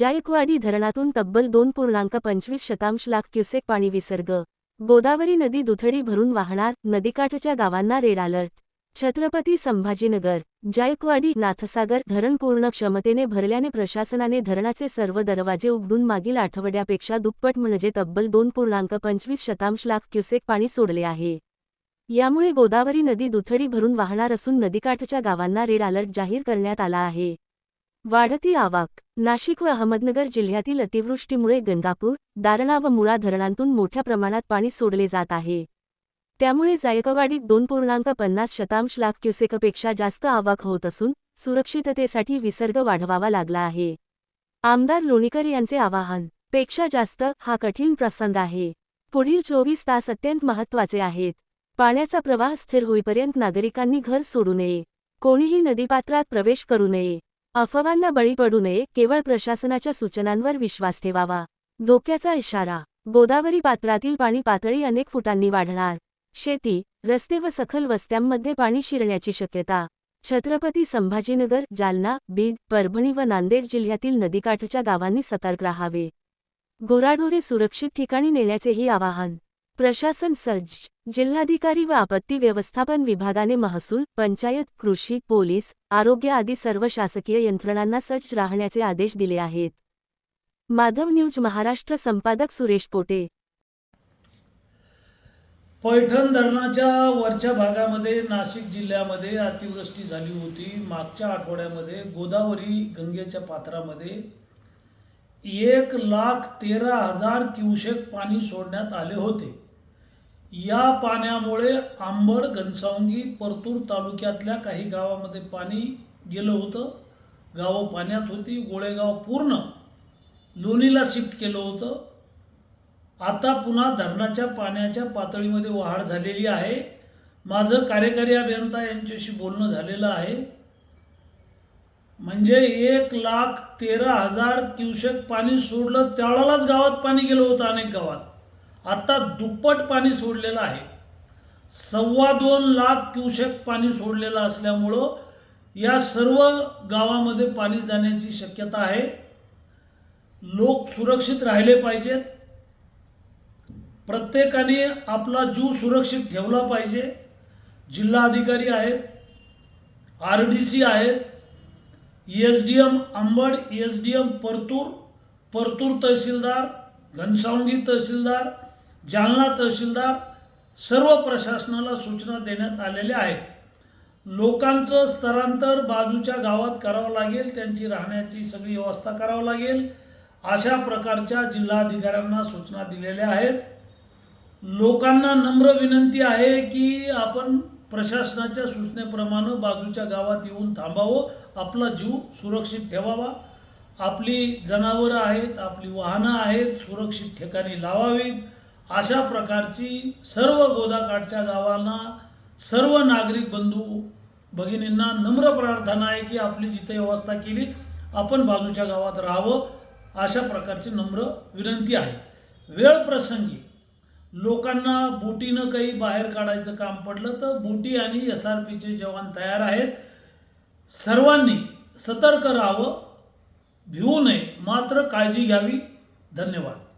जायकवाडी धरणातून तब्बल दोन पूर्णांक पंचवीस शतांश लाख क्युसेक पाणी विसर्ग. गोदावरी नदी दुथडी भरून वाहणार नदीकाठच्या गावांना रेड अलर्ट. छत्रपती संभाजीनगर जायकवाडी नाथसागर धरण पूर्ण क्षमतेने भरल्याने प्रशासनाने धरणाचे सर्व दरवाजे उघडून मागील आठवड्यापेक्षा दुप्पट म्हणजे तब्बल दोन पूर्णांक पंचवीस शतांश लाख क्युसेक पाणी सोडले आहे. यामुळे गोदावरी नदी दुथडी भरून वाहणार असून नदीकाठच्या गावांना रेड अलर्ट जाहीर करण्यात आला आहे. वाढती आवक. नाशिक व अहमदनगर जिल्ह्यातील अतिवृष्टीमुळे गंगापूर दारणा व मुळा धरणांतून मोठ्या प्रमाणात पाणी सोडले जात आहे. त्यामुळे जायकवाडीत दोन पूर्णांक पन्नास शतांश लाख क्युसेकपेक्षा जास्त आवक होत असून सुरक्षिततेसाठी विसर्ग वाढवावा लागला आहे. आमदार लोणीकर यांचे आवाहनपेक्षा जास्त हा कठीण प्रसंग आहे. पुढील चोवीस तास अत्यंत महत्त्वाचे आहेत. पाण्याचा प्रवाह स्थिर होईपर्यंत नागरिकांनी घर सोडू नये. कोणीही नदीपात्रात प्रवेश करू नये. अफवांना बळी पडू नये केवळ प्रशासनाच्या सूचनांवर विश्वास ठेवावा. धोक्याचा इशारा. गोदावरी पात्रातील पाणी पातळी अनेक फुटांनी वाढणार. शेती रस्ते व सखल वस्त्यांमध्ये पाणी शिरण्याची शक्यता. छत्रपती संभाजीनगर जालना बीड परभणी व नांदेड जिल्ह्यातील नदीकाठच्या गावांनी सतर्क राहावे. गोराढोरे सुरक्षित ठिकाणी नेण्याचेही आवाहन. प्रशासन सज्ज जिल्हाधिकारी व आपत्ती व्यवस्थापन विभागाने महसूल पंचायत कृषी पोलीस आरोग्य आदी सर्व शासकीय यंत्रणांना सज्ज राहण्याचे आदेश दिले आहेत. माधव न्यूज महाराष्ट्र संपादक सुरेश पोटे. पैठण धरणाच्या वरच्या भागामध्ये नाशिक जिल्ह्यामध्ये अतिवृष्टी झाली होती. मागच्या आठवड्यामध्ये गोदावरी गंगेच्या पात्रामध्ये एक लाख तेरा हजार क्युसेक पाणी सोडण्यात आले होते. या पाण्यामुळे आंबड घनसावंगी परतूर तालुक्यातल्या काही गावामध्ये पाणी गेलं होतं. गावं पाण्यात होती. गोळेगाव पूर्ण लोणीला शिफ्ट केलं होतं. आता पुन्हा धरणाच्या पाण्याच्या पातळीमध्ये वाढ झालेली आहे. माझं कार्यकारी अभियंता यांच्याशी बोलणं झालेलं आहे. म्हणजे एक लाख तेरा हजार क्युसेक पाणी सोडलं. त्यावेळेलाच गावात पाणी गेलं होतं अनेक गावात. आता दुप्पट पाणी सोडलेलं आहे. सव्वा दोन लाख क्युसेक पाणी सोडलेलं असल्यामुळं या सर्व गावामध्ये पाणी जाण्याची शक्यता आहे. लोक सुरक्षित राहिले पाहिजेत प्रत्येकाने आपला जीव सुरक्षित ठेवला पाहिजे. जिल्हाधिकारी आहेत आर डी सी आहेत S D M Ambad S D M Partur Partur तहसीलदार घनसावंगी तहसीलदार जालना तहसीलदार सर्व प्रशासनाला सूचना देण्यात आलेल्या आहेत. लोकांचं स्थलांतर बाजूच्या गावात करावं लागेल त्यांची राहण्याची सगळी व्यवस्था करावं लागेल अशा प्रकारच्या जिल्हाधिकाऱ्यांना सूचना दिलेल्या आहेत. लोकांना नम्र विनंती आहे की आपण प्रशासनाच्या सूचनेप्रमाणे बाजूच्या गावात येऊन थांबावं आपला जीव सुरक्षित ठेवावा. आपली जनावरं आहेत आपली वाहनं आहेत सुरक्षित ठिकाणी लावावीत. अशा प्रकारची सर्व गोदाकाठच्या गावांना सर्व नागरिक बंधू भगिनींना नम्र प्रार्थना आहे की आपली जिथे व्यवस्था केली आपण बाजूच्या गावात राहावं अशा प्रकारची नम्र विनंती आहे. वेळ प्रसंगी लोकांना बोटीनं काही बाहेर काढायचं काम पडलं तर बोटी आणि एस आर पीचे जवान तयार आहेत. सर्वांनी सतर्क राहावं भिवू नये मात्र काळजी घ्यावी. धन्यवाद.